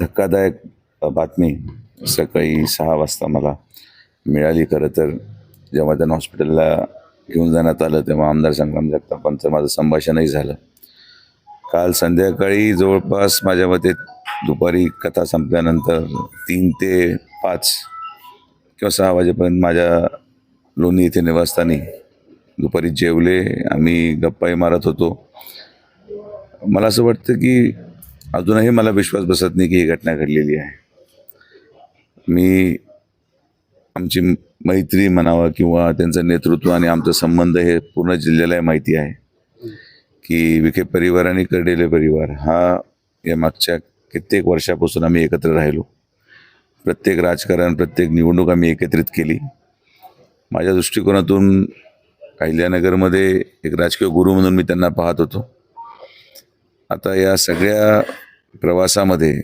धक्कादायक बातमी सकाळी सहा वाजता मला मिळाली. खरं तर जेव्हा त्यांना हॉस्पिटलला घेऊन जाण्यात आलं तेव्हा आमदार संग्राम जगतापांचं माझं संभाषणही झालं. काल संध्याकाळी जवळपास माझ्या मते दुपारी कथा संपल्यानंतर तीन ते पाच किंवा सहा वाजेपर्यंत माझ्या लोणी येथे निवासस्थानी दुपारी जेवले. आम्ही गप्पाही मारत होतो. मला असं वाटतं की अजूनही मला विश्वास बसत नाही की ही घटना घडलेली आहे. मी आमची मैत्री म्हणावं किंवा त्यांचं नेतृत्व आणि आमचा संबंध हे पूर्ण जिल्ह्याला माहिती आहे की विखे परिवार आणि कर्डेले परिवार हा या मागच्या कित्येक वर्षापासून आम्ही एकत्र राहिलो. प्रत्येक राजकारण प्रत्येक निवडणूक आम्ही एकत्रित केली. माझ्या दृष्टिकोनातून अहिल्यानगरमध्ये एक राजकीय गुरु म्हणून मी त्यांना पाहत होतो. आता या सगळ्या प्रवासामध्ये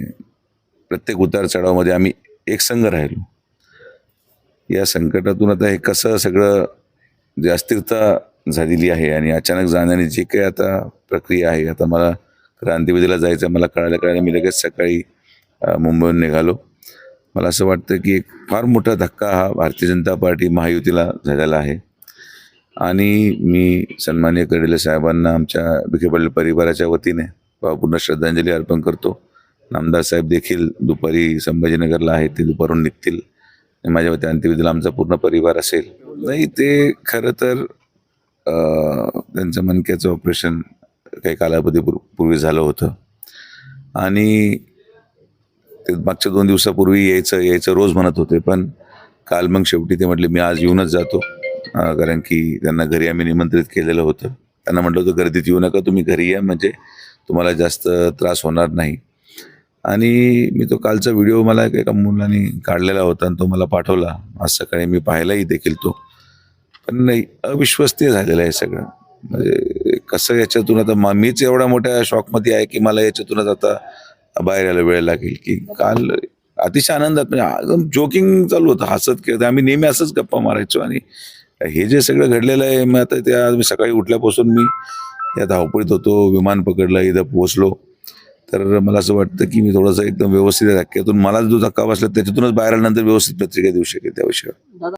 प्रत्येक उतार चढावामध्ये आम्ही एक संघ राहिलो. या संकटातून आता हे कसं सगळं जे अस्थिरता झालेली आहे आणि अचानक जाण्याने जी काही आता प्रक्रिया आहे आता मला क्रांतिवेदीला जायचं मला कळायला कळायला मी लगेच सकाळी मुंबईहून निघालो. मला असं वाटतं की एक फार मोठा धक्का हा भारतीय जनता पार्टी महायुतीला झालेला आहे. आणि मी सन्मान्य कडेले साहेबांना आमच्या विखे पाटील परिवाराच्या वतीने पूर्ण श्रद्धांजली अर्पण करतो. नामदार साहेब देखील दुपारी संभाजीनगरला आहे ते दुपारून निघतील. माझ्या वती अंत्यविधीला आमचा पूर्ण परिवार असेल. नाही ते खरं तर त्यांचं मनक्याचं ऑपरेशन काही कालावधी पूर्वी झालं होतं. आणि ते मागच्या दोन दिवसापूर्वी यायचं यायचं रोज म्हणत होते पण काल मग शेवटी ते म्हटले मी आज येऊनच जातो. कारण की त्यांना घरी आम्ही निमंत्रित केलेलं होतं. त्यांना म्हटलं होतं गर्दीत येऊ नका तुम्ही घरी या म्हणजे तुम्हाला जास्त त्रास होणार नाही. आणि मी तो कालचा व्हिडिओ मला एका मुलाने काढलेला होता आणि तो मला पाठवला. आज सकाळी मी पाहिलाही देखील तो. पण नाही अविश्वसनीय झालेलं आहे सगळं. म्हणजे कसं याच्यातून आता मा- मीच एवढ्या मोठ्या शॉकमध्ये आहे की मला याच्यातूनच आता बाहेर यायला वेळ लागेल की काल अतिशय आनंदात म्हणजे जोकिंग चालू होतं हसत खेळत. आम्ही नेहमी असंच गप्पा मारायचो आणि हे जे सगळं घडलेलं आहे मग आता त्या मी सकाळी उठल्यापासून मी या धावपळीत होतो विमान पकडलं इथं पोहोचलो. तर मला असं वाटतं की मी थोडंसं एकदम व्यवस्थित धक्क्यातून मला जो धक्का बसला त्याच्यातूनच बाहेर आल्यानंतर व्यवस्थित पत्रिका देऊ शकेल त्या विषयावर.